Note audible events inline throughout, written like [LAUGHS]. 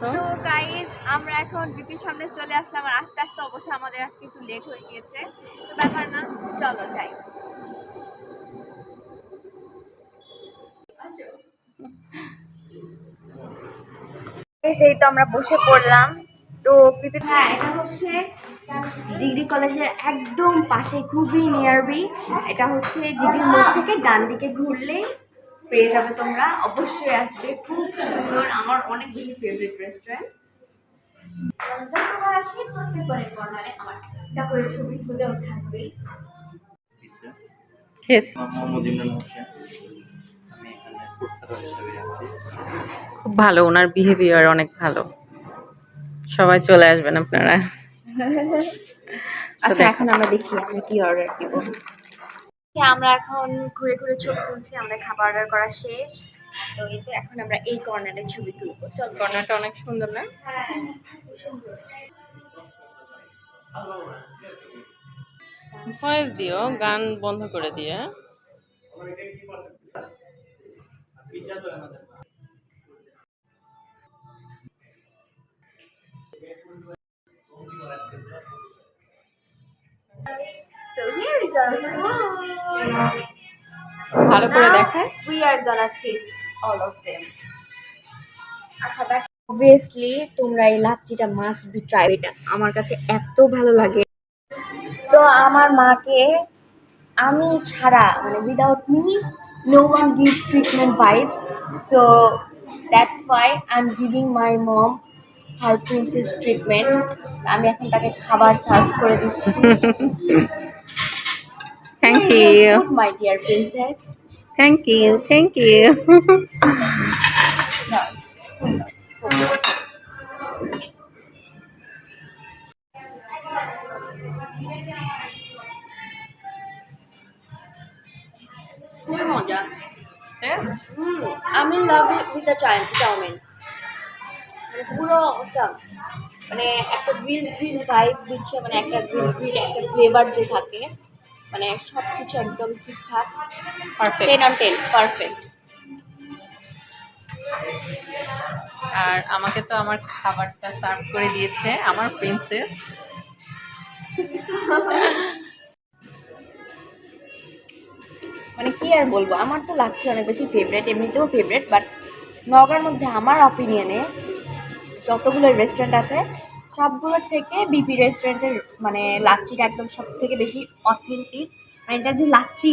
তো আমরা এখন বিপির সামনে চলে আসলাম আর আস্তে আস্তে অবশ্যই আমাদের আজকে একটু লেট হয়ে গিয়েছে। ব্যাপার না, চলো যাই। এই তো আমরা বসে পড়লাম। তো পিপি হ্যাঁ এটা হচ্ছে ডিগ্রি কলেজের একদম পাশে, খুবই নিয়ারবি এটা হচ্ছে ডিগ্রির মোড় থেকে ডান দিকে ঘুরলেই পেয়ে যাবে তোমরা। অবশ্যই আসবে। খুব সুন্দর। আমার অনেক বেশি ফেভারিট রেস্টুরেন্ট যতবার আসি প্রত্যেকবারের কর্নারে আমার একটা করে ছবি তুলেও থাকবেই আমি খুব ভালো। ওনার বিহেভিয়ার অনেক ভালো। সবাই চলে আসবেন আপনারা। আচ্ছা এখন আমরা দেখি আমরা কি অর্ডার দিব আমরা এখন ঘুরে ঘুরে ছবি তুলছি আমাদের খাবার অর্ডার করা শেষ। তো এই তো এখন আমরা এই কর্নারের ছবি তুলবো। চল। কর্নারটা অনেক সুন্দর না? ভয়েস দিও গান বন্ধ করে দিয়ে। ভালো করে দেখায় We are gonna taste all of them. আচ্ছা দেখ অবভিয়াসলি তোমরা এই লাচ্ছিটা মাস্ট বি ট্রাই এটা আমার কাছে এত ভালো লাগে। তো আমার মাকে আমি ছাড়া মানে without me no one gives treatment vibes so that's why I am giving my mom her princess treatment আমি এখন তাকে খাবার সার্ভ করে দিচ্ছি। [LAUGHS] Thank you my dear princess thank you thank you খুবই মজা আমি লাভ উইথ দ্য চাউমিন মানে পুরো অসাম মানে একটা গ্রিল গ্রিল ভাইব দিচ্ছে মানে একটা গ্রিল গ্রিল একটা ফ্লেভার যে থাকে। মানে সব কিছু একদম ঠিকঠাক। Perfect ten on ten perfect আর আমাকে তো আমার খাবারটা সার্ভ করে দিয়েছে আমার প্রিন্সেস মানে কি আর বলব আমার তো লাগছে অনেক বেশি ফেভারেট এমনিতেও ফেভারেট বাট নগার মধ্যে আমার অপিনিয়নে যতগুলো রেস্টুরেন্ট আছে সবগুলোর থেকে বিপি রেস্টুরেন্টের মানে লাচ্ছিটা একদম সব থেকে বেশি অথেন্টিক মানে এটা যে লাচ্ছি,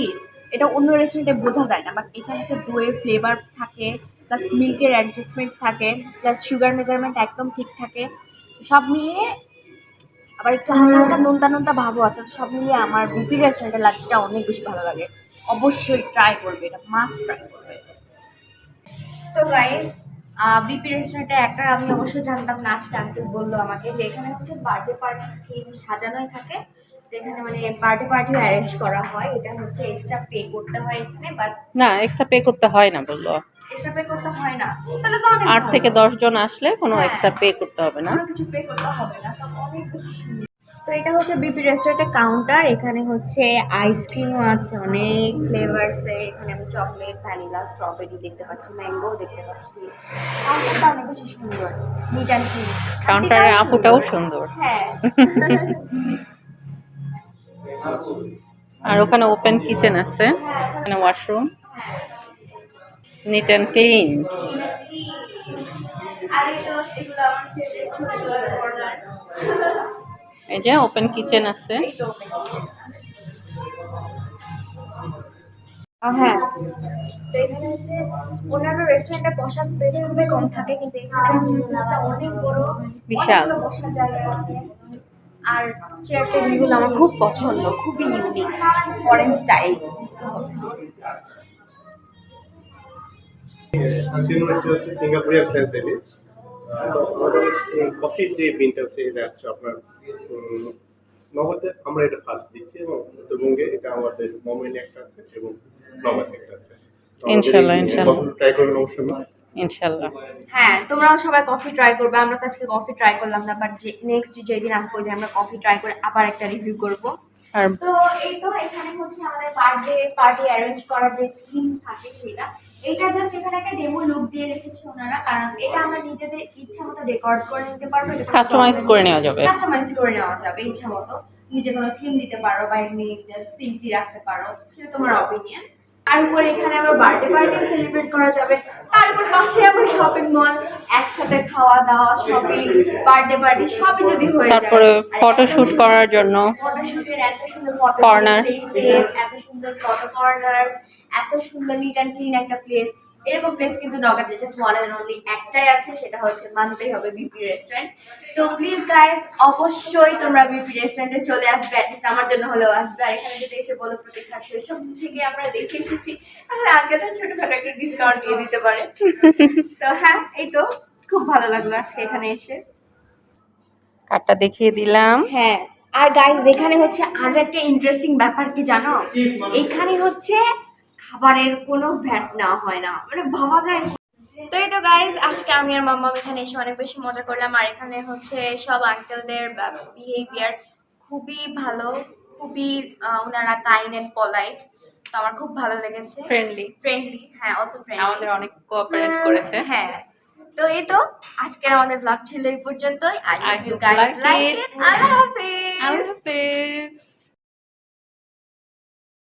এটা অন্য রেস্টুরেন্টে বোঝা যায় না বাট এখানে একটা দইয়ের ফ্লেভার থাকে প্লাস মিল্কের অ্যাডজাস্টমেন্ট থাকে প্লাস সুগার মেজারমেন্ট একদম ঠিক থাকে। সব মিলিয়ে, আবার একটু হালকা হালকা নোনতা নোনতা ভাবও আছে সব মিলিয়ে আমার বিপি রেস্টুরেন্টের লাচ্ছিটা অনেক বেশি ভালো লাগে। অবশ্যই ট্রাই করবে, এটা মাস্ট ট্রাই করবে। তো গাইস বিপি রেস্টুরেন্টে একটা আমি অবশ্যই জানতাম না আজকে আঙ্কেল বলল আমাকে যে এখানে হচ্ছে বার্থডে পার্টি থিম সাজানোই থাকে। তো এখানে মানে বার্থডে পার্টিও অ্যারেঞ্জ করা হয় এটা হচ্ছে এক্সট্রা পে করতে হয় এখানে বাট না এক্সট্রা পে করতে হয় না বলল। এক্সট্রা পে করতে হয় না। তাহলে তো অনেক আট থেকে দশ জন আসলে কোনো হ্যাঁ। এক্সট্রা পে করতে হবে না। কোনো কিছু পে করতে হবে না তো অনেক। তো এটা হচ্ছে বিপি রেস্টুরেন্টের কাউন্টার এখানে হচ্ছে আইসক্রিমও আছে অনেক ফ্লেভার্সে এখানে আমি চকলেট ভ্যানিলা স্ট্রবেরি দেখতে পাচ্ছি ম্যাঙ্গো দেখতে পাচ্ছি। কাউন্টারটা অনেক বেশি সুন্দর নিট অ্যান্ড ক্লিন কাউন্টারের আপুটাও সুন্দর। হ্যাঁ। আর ওখানে ওপেন কিচেন আছে এখানে ওয়াশরুম নিট অ্যান্ড ক্লিন আর এই তো এগুলো আমার ফেভারিট ছোট ছোট কর্নার এই যে ওপেন কিচেন আছে। হ্যাঁ। তো এখানে হচ্ছে অন্যান্য রেস্টুরেন্টে বসার স্পেস খুবই কম থাকে কিন্তু এখানে হচ্ছে স্পেসটা অনেক বড় বিশাল। বসার জায়গা আছে। আর চেয়ার টেবিলগুলো আমার খুব পছন্দ খুবই ইউনিক ফরেন স্টাইল সিঙ্গাপুরিয়ান কফির যে বিনটা হচ্ছে এটা হচ্ছে আপনার নগদে আমরা এটা ফার্স্ট দিচ্ছি এবং উত্তরবঙ্গে এটা আমাদের মোমেন্ট একটা আছে এবং নগদ একটা আছে। ইনশাল্লাহ, ইনশাল্লাহ। ট্রাই করবেন অবশ্যই। ইনশাল্লাহ। হ্যাঁ তোমরাও সবাই কফি ট্রাই করবে আমরা তো আজকে কফি ট্রাই করলাম না বাট যে নেক্সট যেদিন আসব যে আমরা কফি ট্রাই করে আবার একটা রিভিউ করব। আর তো এই তো এখানে হচ্ছে আমাদের বার্থডে পার্টি অ্যারেঞ্জ করার যে থিম থাকে সেটা এটা জাস্ট এখানে একটা ডেমো লুক দিয়ে রেখেছে ওনারা কারণ এটা আমরা নিজেদের ইচ্ছা মতো রেকর্ড করে নিতে পারব Customize করে নেওয়া যাবে। কাস্টমাইজ করে নেওয়া যাবে ইচ্ছা মতো। নিজে কোনো থিম দিতে পারো বা এমনি জাস্ট সিম্পলি রাখতে পারো সেটা তোমার অপিনিয়ন আর উপরে এখানে আবার বার্থডে পার্টি সেলিব্রেট করা যাবে। পাশে আবার শপিং মল একসাথে খাওয়া দাওয়া শপিং বার্থডে পার্টি সবই যদি হয়ে তারপরে ফটোশুট করার জন্য। ফটোশুটের এত সুন্দর ফটো কর্নার এত সুন্দর ফটো কর্নার এত সুন্দর নিট অ্যান্ড ক্লিন একটা প্লেস এরকম প্লেস কিন্তু নগাতে জাস্ট ওয়ান অ্যান্ড অনলি একটাই আছে সেটা হচ্ছে মানতেই হবে বিপি রেস্টুরেন্ট তো প্লিজ গাইস অবশ্যই তোমরা বিপি রেস্টুরেন্টে চলে আসবে অ্যাটলিস্ট আমার জন্য হলেও আসবে। আর এখানে যদি এসে বলো প্রতীক্ষা সব থেকে আমরা দেখে এসেছি। তাহলে আগে তো ছোটখাটো একটা ডিসকাউন্ট দিয়ে দিতে পারে। তো হ্যাঁ এই তো খুব ভালো লাগল আজকে এখানে এসে। কার্ডটা দেখিয়ে দিলাম। হ্যাঁ আর গাইজ এখানে হচ্ছে আরও একটা ইন্টারেস্টিং ব্যাপার কি জানো? এখানে হচ্ছে খাবারের কোনো ভ্যাট না হয় না। মানে ভাবা যায়। তো এই তো গাইজ আজকে আমি আর মাম্মা এখানে এসে অনেক বেশি মজা করলাম। আর এখানে হচ্ছে সব আঙ্কেলদের বিহেভিয়ার খুবই ভালো খুবই ওনারা কাইন্ড অ্যান্ড পলাইট তো আমার খুব ভালো লেগেছে। ফ্রেন্ডলি ফ্রেন্ডলি হ্যাঁ অলসো ফ্রেন্ডলি আমাদের অনেক কোঅপারেট করেছে। হ্যাঁ তো এই তো আজকের আমাদের ব্লগ ছিল এই পর্যন্তই। I hope you guys like like. It আল্লাহ হাফেজ। আল্লাহ হাফেজ।